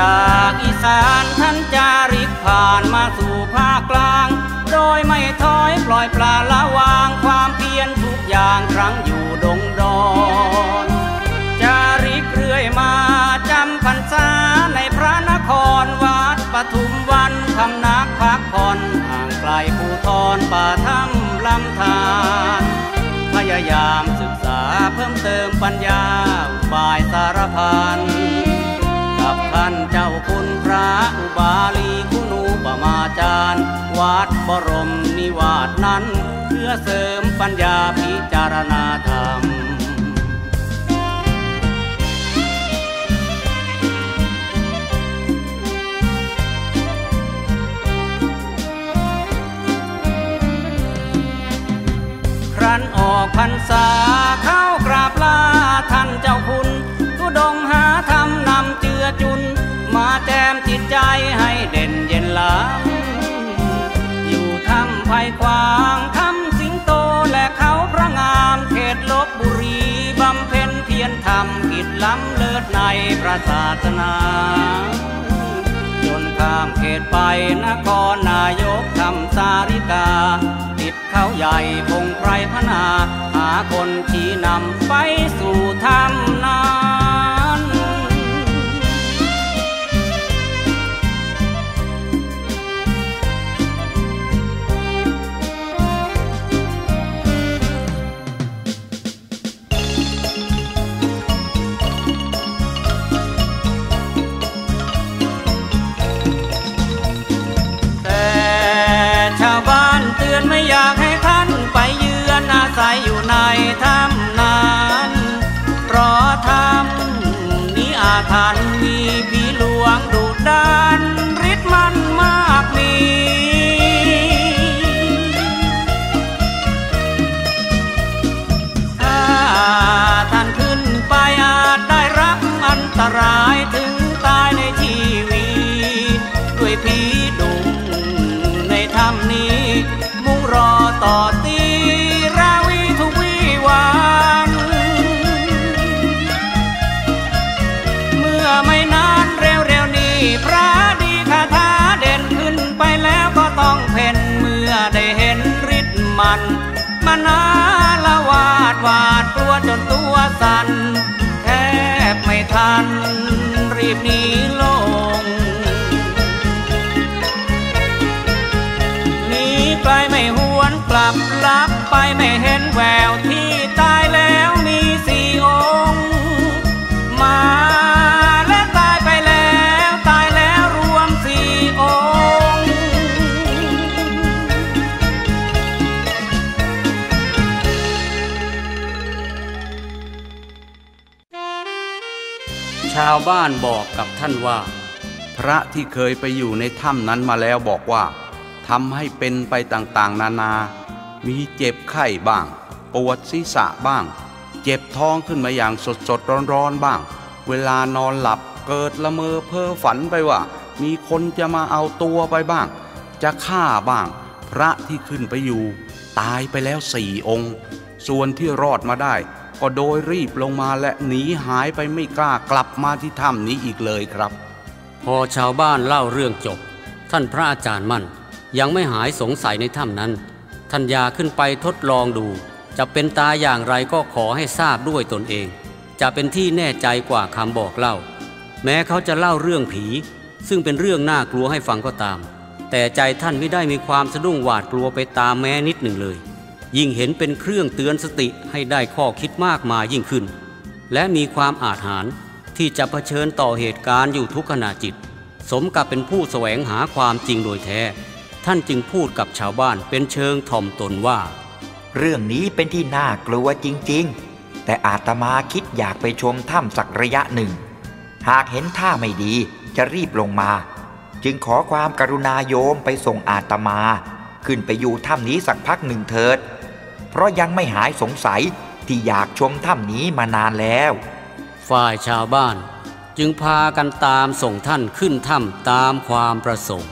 จากอีสานท่านจาริกผ่านมาสู่ภาคกลาง โดยไม่ถอยปล่อยปลาละวางความเพียรทุกอย่างครั้งอยู่ดงดอนจาริกเรื่อยมาจำพรรษาในพระนครวัดปทุมวันคำนักพักผ่อนห่างไกลภูทรป่าถ้ำลำธารพยายามศึกษาเพิ่มเติมปัญญาบายสารพัน กับท่านเจ้าคุณพระอุบาลีคุณูปมาจารย์วัดบรมนิวาสนั้น เพื่อเสริมปัญญาพิจารณาธรรมครั้นออกพรรษา ดในพระศาสนาจนข้ามเขตไปนครนายกทำสาริกา ติดเขาใหญ่พงไพรพนา หาคนชี้นำไปสู่ธรรม อนไม่อยากให้ท่านไปเยือนอาศัยอยู่ในถ้ำนั้นเพราะถ้ำนี้อาถรรพ์ มันมานาละวาดวาดกลัวจนตัวสั่นแทบไม่ทัน รีบหนีลงหนีไกลไม่หวนกลับลับไปไม่เห็นแววที่ตายแล้วาวบ้านบอกกับท่านว่า พระที่เคยไปอยู่ในถ้ำนั้นมาแล้วบอกว่าทำให้เป็นไปต่างๆ นานา มีเจ็บไข้บ้าง ปวดศีรษะบ้าง เจ็บท้องขึ้นมาอย่างสดๆ ร้อนๆ บ้าง เวลานอนหลับเกิดละเมอเพ้อฝันไปว่า มีคนจะมาเอาตัวไปบ้าง จะฆ่าบ้าง พระที่ขึ้นไปอยู่ ตายไปแล้วสี่องค์ ส่วนที่รอดมาได้ ก็โดยรีบลงมาและหนีหายไปไม่กล้ากลับมาที่ถ้ำนี้อีกเลยครับ พอชาวบ้านเล่าเรื่องจบ ท่านพระอาจารย์มั่นยังไม่หายสงสัยในถ้ำนั้น ท่านยาขึ้นไปทดลองดู จะเป็นตาอย่างไรก็ขอให้ทราบด้วยตนเอง จะเป็นที่แน่ใจกว่าคำบอกเล่า แม้เขาจะเล่าเรื่องผี ซึ่งเป็นเรื่องน่ากลัวให้ฟังก็ตาม แต่ใจท่านไม่ได้มีความสะดุ้งหวาดกลัวไปตามแม้นิดหนึ่งเลย ยิ่งเห็นเป็นเครื่องเตือนสติให้ได้ข้อคิดมากมายยิ่งขึ้น และมีความอาถรรที่จะเผชิญต่อเหตุการณ์อยู่ทุกขณะจิต สมกับเป็นผู้แสวงหาความจริงโดยแท้ ท่านจึงพูดกับชาวบ้านเป็นเชิงถ่อมตนว่า เรื่องนี้เป็นที่น่ากลัวจริง ๆ แต่อาตมาคิดอยากไปชมถ้ำสักระยะหนึ่ง หากเห็นท่าไม่ดีจะรีบลงมา จึงขอความกรุณาโยมไปส่งอาตมา ขึ้นไปอยู่ถ้ำนี้สักพักหนึ่งเถิด เพราะยังไม่หายสงสัยที่อยากชมถ้ำนี้มานานแล้ว ฝ่ายชาวบ้านจึงพากันตามส่งท่านขึ้นถ้ำตามความประสงค์